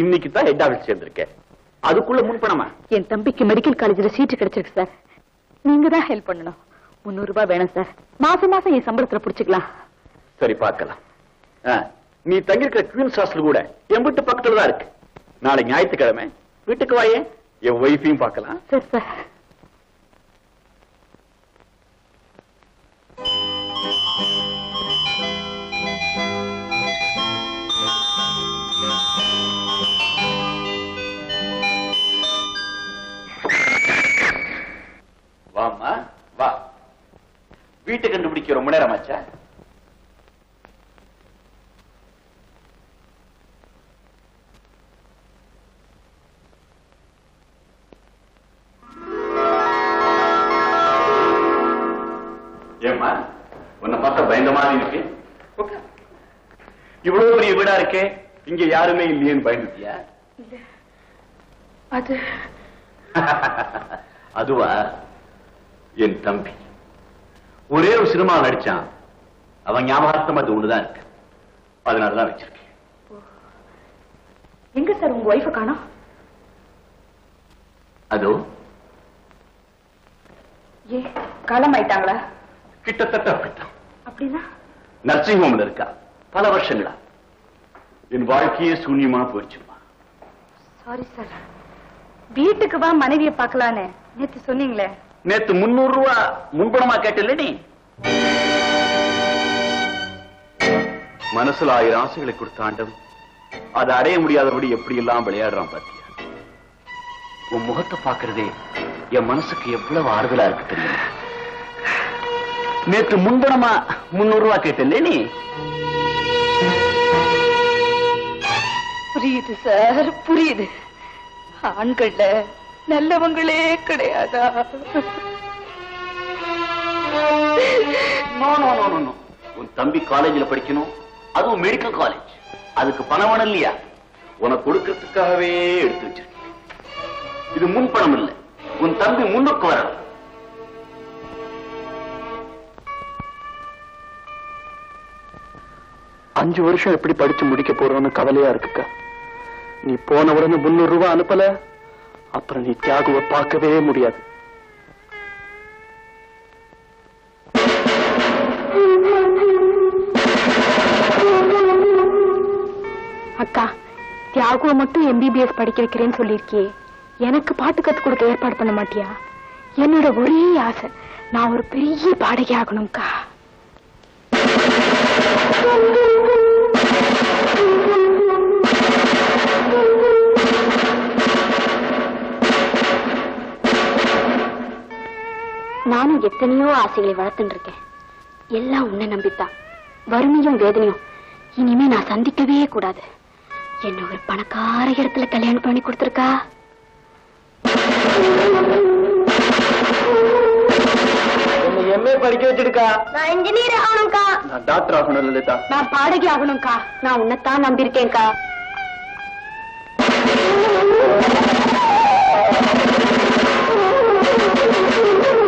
இன்னைக்கு தான் head office சேர்ந்திருக்கேன். அதுக்குள்ள முன்பணமா என் தம்பிக்கு மெடிக்கல் காலேஜ்ல சீட்டு கிடைச்சிருக்கு சார் நீங்க தான் ஹெல்ப் பண்ணணும். முன்னூறு ரூபாய் வேணும் சார் மாசம் மாசம் என் சம்பளத்துல புடிச்சுக்கலாம். சரி பார்க்கலாம். நீ தங்கியிருக்கிற குவீன்ஸ் ஹாஸ்டல் கூட என் வீட்டு பக்கத்துல தான் இருக்கு. நாளை ஞாயிற்றுக்கிழமை. வீட்டுக்கு வாயே. என் ஒய்ஃபையும் பார்க்கலாம். சரி சார் கண்டுபிடிக்க ரொம்ப நேரம் ஆச்சா? ஏம்மா உன்னை பார்த்தா பயந்த மாதிரி இருக்கு உட்கார். இவ்வளவு பெரிய வீடா இருக்கே இங்க யாருமே இல்லையேன்னு பயந்துட்டியா? அது அதுவா? என் தம்பி. ஒரே ஒரு சினிமா நடிச்சான். அவன் ஞாபகார்த்தம் அது ஒண்ணுதான் இருக்கு. அதனாலதான் வச்சிருக்கேன். எங்க சார் உங்க ஒய்ஃப காணோம்? அதோ. ஏ காலம் ஆயிட்டாங்களா கிட்டத்தட்ட அப்படித்தான். அப்படின்னா? நர்சிங் ஹோம்ல இருக்கா. பல வருஷங்களா. என் வாழ்க்கையே சூன்யமா போயிடுச்சுமா. சாரி சார் வீட்டுக்கு வா மனைவிய பார்க்கலான்னு. நேத்து சொன்னீங்களே. நேத்து முன்னூறு ரூபா முன்பணமா கேட்டல நீ? மனசுல ஆயிரம் ஆசைகளை கொடுத்தாண்டும் அதை அடைய முடியாதபடி எப்படி எல்லாம் விளையாடுறான் பாத்தியா? உன் முகத்தை பாக்குறதே என் மனசுக்கு எவ்வளவு ஆறுதலா இருக்கு தெரியுமா? நேற்று முன்பணமா முன்னூறு ரூபா கேட்டல நீ? புரியுது சார் புரியுது. ஆண்கள்ல நல்லவங்களே கிடையாதா? No no no no no உன் தம்பி காலேஜ்ல படிக்கணும். அதுவும் மெடிக்கல் காலேஜ் அதுக்கு பணம் வேணும் இல்லையா? உனக்கு கொடுக்கறதுக்காகவே எடுத்து வச்சிருக்கேன். இது முன் பணம் இல்ல. உன் தம்பி முன்னுக்கு வரணும். அஞ்சு வருஷம் எப்படி படிச்சு முடிக்க போறோம்னு கவலையா இருக்குக்கா? நீ போன உடனே முன்னூறு ரூபாய் அனுப்பல? அப்புறம் நீ தியாகுவை பார்க்கவே முடியாது. அக்கா தியாகுவை மட்டும் எம்பிபிஎஸ் படிக்க வைக்கிறேன்னு சொல்லியிருக்கியே. எனக்கு பாட்டு கத்து கொடுக்க ஏற்பாடு பண்ண மாட்டியா? என்னோட ஒரே ஆசை நான் ஒரு பெரிய பாடகி ஆகணும்க்கா. நானும் எத்தனையோ ஆசைகளை வளர்த்துட்டு இருக்கேன் எல்லாம் உன்னை நம்பித்தான். வறுமையும் வேதனையும். இனிமே நான் சந்திக்கவே கூடாது. என்ன ஒரு பணக்கார இடத்துல கல்யாணம் பண்ணி கொடுத்துருக்கா? எம்ஏ படிக்க வச்சிருக்கா? நான் இன்ஜினியர் ஆகணும்க்கா. நான் டாக்டர் ஆகணும் லலிதா. நான் பாடகி ஆகணும்க்கா. நான் உன்னைத்தான் நம்பியிருக்கேன்க்கா. ரே ரே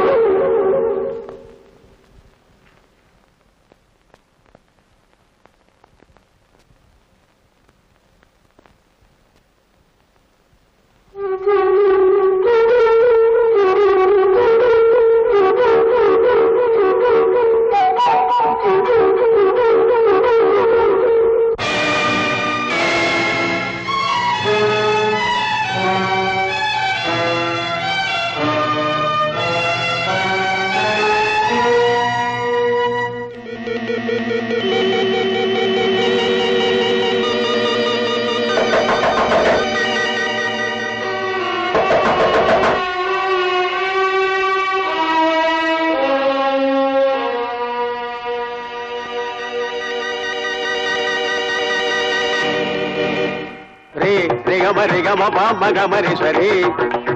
గమరి గమ పమ గమరి సరి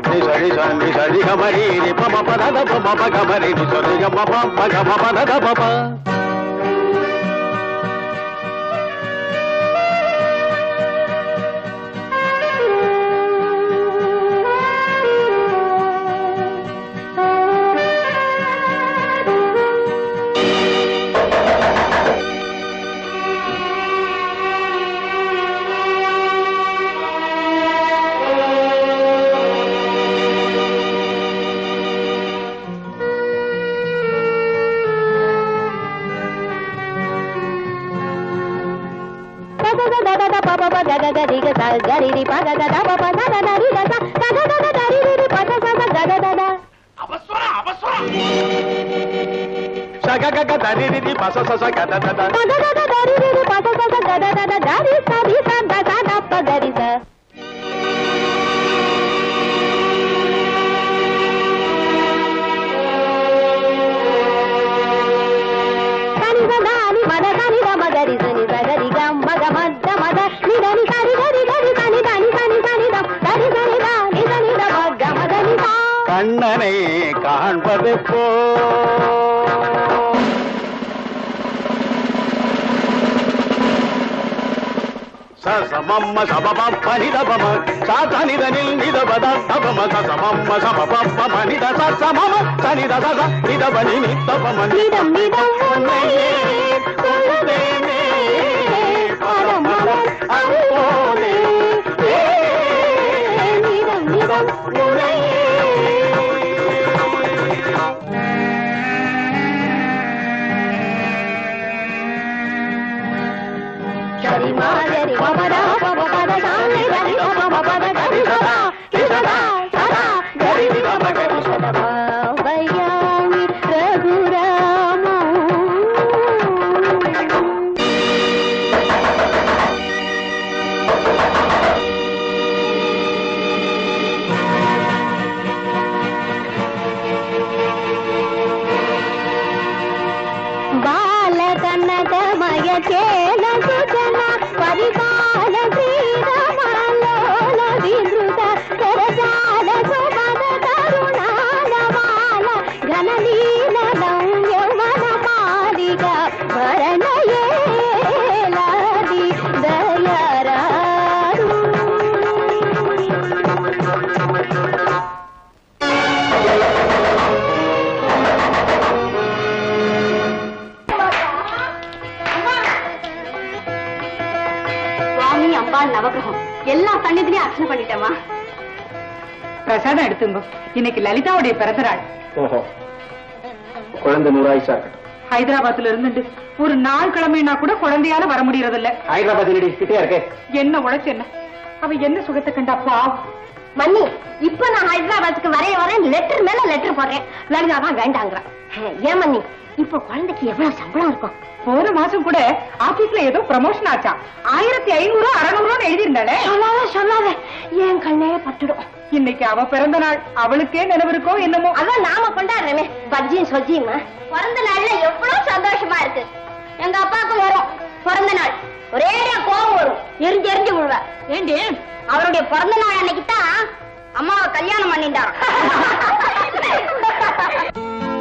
నిసరి సరి సరి గమరి రి పమ పద పమ గమరి నిసరి గమ పమ గమ పద పమ. బబ గద గది గ గరి రి పద గద బబ గద నరి గద గద గద దరి రి పద గద గద గద అపస్వర అపస్వర సగ గగ దరి రి పస సస గద గద గద గద దరి రి పద గద గద గద దరి సరి సద கண்ணனை காண்பது போ சமம்ம சபபம் பனிதபம சாதனிதனில் நிதபத தபம சமம்ம சபபம் மனித சமம சனித சத நிதபனி நித்தபம நிதம் நிதம் உன்னையே கொள்ளுதேனே பரமமம் அருள்போலே நிதம் நிதம் உன்னையே Okay. சன்னிதிலையும் அர்ச்சனை பண்ணிட்டேமா பிரசாதம் எடுத்துங்க இன்னைக்கு லலிதாவுடைய பிறந்த நாள் ஓஹோ. குழந்தை நூறாயிசா இருக்கட்டும் ஹைதராபாத்ல இருந்துட்டு ஒரு நாள் கிழமைனா கூட குழந்தையால வர முடியறது இல்ல ஹைதராபாத் கிட்டே இருக்கே? என்ன உழைச்சு என்ன அவ என்ன சுகத்தை கண்டா பாவம். மன்னி இப்ப நான் ஹைதராபாத்துக்கு வரைய வரேன் லெட்டர் மேல லெட்டர் போடுறேன். லலிதா தான் வேண்டாங்கிறான் ஏன் மன்னி? இப்ப குழந்தைக்கு எவ்வளவு சம்பளம் இருக்கும்? போன மாசம் கூட ஆபீஸ்ல ஏதோ ப்ரமோஷன் ஆச்சா? ஆயிரத்தி ஐநூறு அறுநூறு எழுதியிருந்தாளே. சொல்லாத சொல்லாத. என் கண்ணே பட்டுடும். இன்னைக்கு அவ பிறந்த நாள். அவளுக்கே நினைவிருக்கோ என்னமோ? அதான் நாம கொண்டாடுறோமே. பஜ்ஜியும் சொஜ்ஜியும் பிறந்த நாள்ல எவ்வளவு சந்தோஷமா இருக்கு. எங்க அப்பாவுக்கு வரும். பிறந்த நாள். ஒரே கோபம் வரும். எரிஞ்சு எரிஞ்சு விழுவேன் ஏண்டி? அவருடைய பிறந்த நாள் அன்னைக்கு தான் அம்மாவை கல்யாணம் பண்ணிட்டாராம்